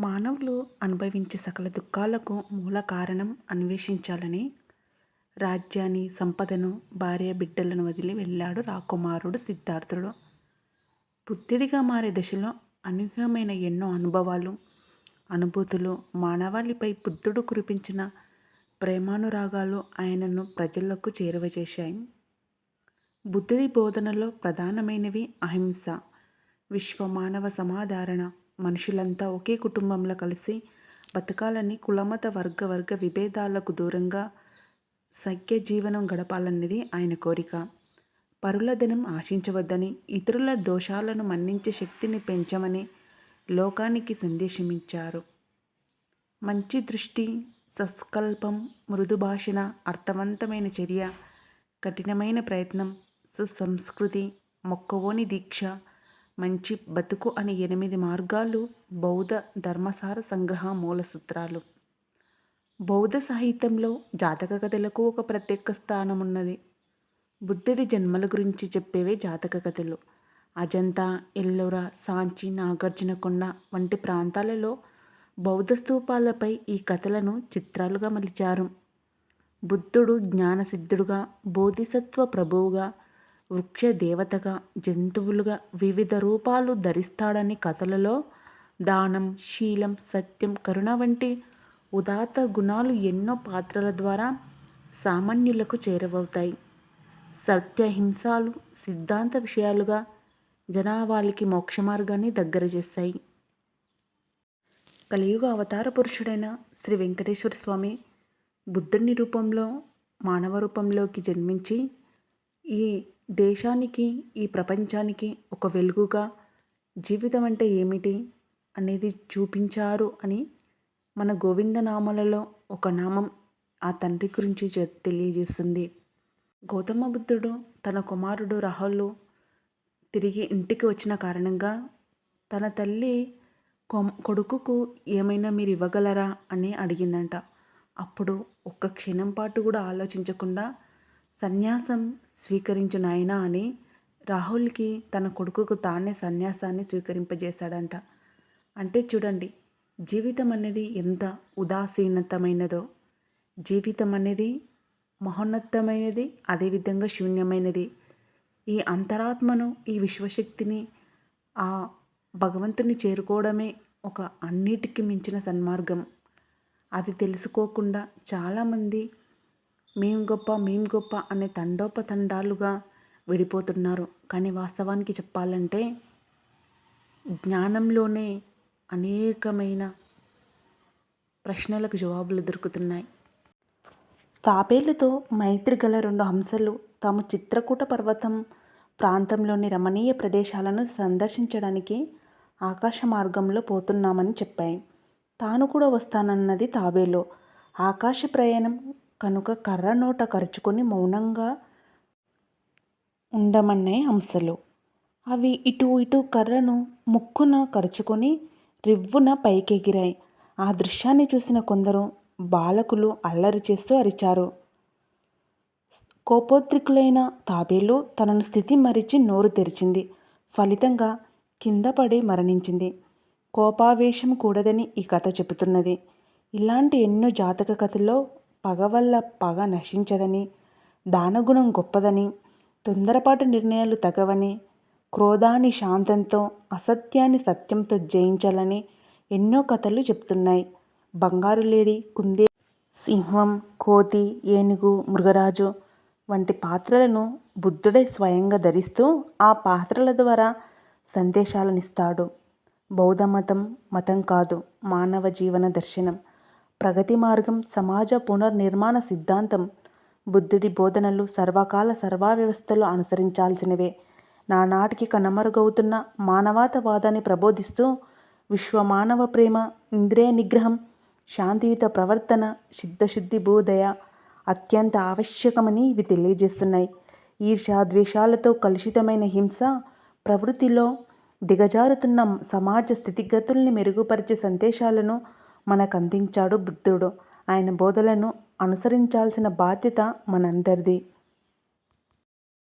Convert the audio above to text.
మానవులు అనుభవించే సకల దుఃఖాలకు మూల కారణం అన్వేషించాలని రాజ్యాన్ని సంపదను భార్య బిడ్డలను వదిలి వెళ్ళాడు రాకుమారుడు సిద్ధార్థుడు. బుద్ధుడిగా మారే దశలో అనూహ్యమైన ఎన్నో అనుభవాలు అనుభూతులు మానవాళిపై బుద్ధుడు కురిపించిన ప్రేమానురాగాలు ఆయనను ప్రజలకు చేరువచేశాయి. బుద్ధుడి బోధనలో ప్రధానమైనవి అహింస విశ్వ మానవ సమాధారణ మనుషులంతా ఒకే కుటుంబంలో కలిసి బతకాలని కులమత వర్గ వర్గ విభేదాలకు దూరంగా సఖ్య జీవనం గడపాలన్నది ఆయన కోరిక. పరుల ధనం ఆశించవద్దని ఇతరుల దోషాలను మన్నించే శక్తిని పెంచమని లోకానికి సందేశమిచ్చారు. మంచి దృష్టి సస్కల్పం మృదు భాషణ అర్థవంతమైన చర్య కఠినమైన ప్రయత్నం సుసంస్కృతి మొక్కవోని దీక్ష మంచి బతుకు అనే ఎనిమిది మార్గాలు బౌద్ధ ధర్మసార సంగ్రహ మూల సూత్రాలు. బౌద్ధ సాహిత్యంలో జాతక కథలకు ఒక ప్రత్యేక స్థానం ఉన్నది బుద్ధుడి జన్మల గురించి చెప్పేవే జాతక కథలు. అజంతా ఎల్లోరా సాంచి నాగార్జునకొండ వంటి ప్రాంతాలలో బౌద్ధ స్తూపాలపై ఈ కథలను చిత్రాలుగా మలిచారు. బుద్ధుడు జ్ఞానసిద్ధుడుగా బోధిసత్వ ప్రభువుగా వృక్ష దేవతగా జంతువులుగా వివిధ రూపాలు ధరిస్తాడని కథలలో దానం శీలం సత్యం కరుణ వంటి ఉదాత్త గుణాలు ఎన్నో పాత్రల ద్వారా సామాన్యులకు చేరవవుతాయి సత్యహింసాలు సిద్ధాంత విషయాలుగా జనావాళికి మోక్ష మార్గాన్ని దగ్గర చేస్తాయి కలియుగ అవతార పురుషుడైన శ్రీ వెంకటేశ్వర స్వామి బుద్ధుని రూపంలో మానవ రూపంలోకి జన్మించి ఈ దేశానికి ఈ ప్రపంచానికి ఒక వెలుగుగా జీవితం అంటే ఏమిటి అనేది చూపించారు అని మన గోవిందనామాలలో ఒక నామం ఆ తండ్రి గురించి తెలియజేస్తుంది. గౌతమ బుద్ధుడు తన కుమారుడు రాహుల్ తిరిగి ఇంటికి వచ్చిన కారణంగా తన తల్లి కొడుకుకు ఏమైనా మీరు ఇవ్వగలరా అని అడిగిందంట. అప్పుడు ఒక్క క్షణం పాటు కూడా ఆలోచించకుండా సన్యాసం స్వీకరించిన ఆయన అని రాహుల్కి తన కొడుకుకు తానే సన్యాసాన్ని స్వీకరింపజేశాడంట. అంటే చూడండి జీవితం అనేది ఎంత ఉదాసీనతమైనదో. జీవితం అనేది మహోన్నతమైనది అదేవిధంగా శూన్యమైనది. ఈ అంతరాత్మను ఈ విశ్వశక్తిని ఆ భగవంతుని చేరుకోవడమే ఒక అన్నిటికీ మించిన సన్మార్గం. అది తెలుసుకోకుండా చాలామంది మేం గొప్ప మేం గొప్ప అనే తండోపతండాలుగా విడిపోతున్నారు. కానీ వాస్తవానికి చెప్పాలంటే జ్ఞానంలోనే అనేకమైన ప్రశ్నలకు జవాబులు దొరుకుతున్నాయి. తాబేలుతో మైత్రి గల రెండు హంసలు తాము చిత్రకూట పర్వతం ప్రాంతంలోని రమణీయ ప్రదేశాలను సందర్శించడానికి ఆకాశ మార్గంలో పోతున్నామని చెప్పాయి. తాను కూడా వస్తానన్నది తాబేలు. ఆకాశ ప్రయాణం కనుక కర్ర నోట కరుచుకొని మౌనంగా ఉండమన్నాయి హంసలు. అవి ఇటు ఇటు కర్రను ముక్కున కరుచుకొని రివ్వున పైకెగిరాయి. ఆ దృశ్యాన్ని చూసిన కొందరు బాలకులు అల్లరి చేస్తూ అరిచారు. కోపోద్రికులైన తాబేలు తనను స్థితి మరిచి నోరు తెరిచింది. ఫలితంగా కింద పడి మరణించింది. కోపావేశం కూడదని ఈ కథ చెబుతున్నది. ఇలాంటి ఎన్నో జాతక కథల్లో పగ వల్ల పగ నశించదని దానగుణం గొప్పదని తొందరపాటు నిర్ణయాలు తగవని క్రోధాన్ని శాంతంతో అసత్యాన్ని సత్యంతో జయించాలని ఎన్నో కథలు చెప్తున్నాయి. బంగారు లేడి కుందే సింహం కోతి ఏనుగు మృగరాజు వంటి పాత్రలను బుద్ధుడే స్వయంగా ధరిస్తూ ఆ పాత్రల ద్వారా సందేశాలనిస్తాడు. బౌద్ధ మతం మతం కాదు మానవ జీవన దర్శనం. ప్రగతి మార్గం సమాజ పునర్నిర్మాణ సిద్ధాంతం. బుద్ధుడి బోధనలు సర్వకాల సర్వావ్యవస్థలు అనుసరించాల్సినవే. నానాటికి కనుమరుగవుతున్న మానవతావాదాన్ని ప్రబోధిస్తూ విశ్వమానవ ప్రేమ ఇంద్రియ నిగ్రహం శాంతియుత ప్రవర్తన సిద్ధశుద్ధి బోధయ అత్యంత ఆవశ్యకమని ఇవి తెలియజేస్తున్నాయి. ఈర్షాద్వేషాలతో కలుషితమైన హింస ప్రవృత్తిలో దిగజారుతున్న సమాజ స్థితిగతుల్ని మెరుగుపరిచే సందేశాలను మనకు అందించాడు బుద్ధుడు. ఆయన బోధలను అనుసరించాల్సిన బాధ్యత మనందరిది.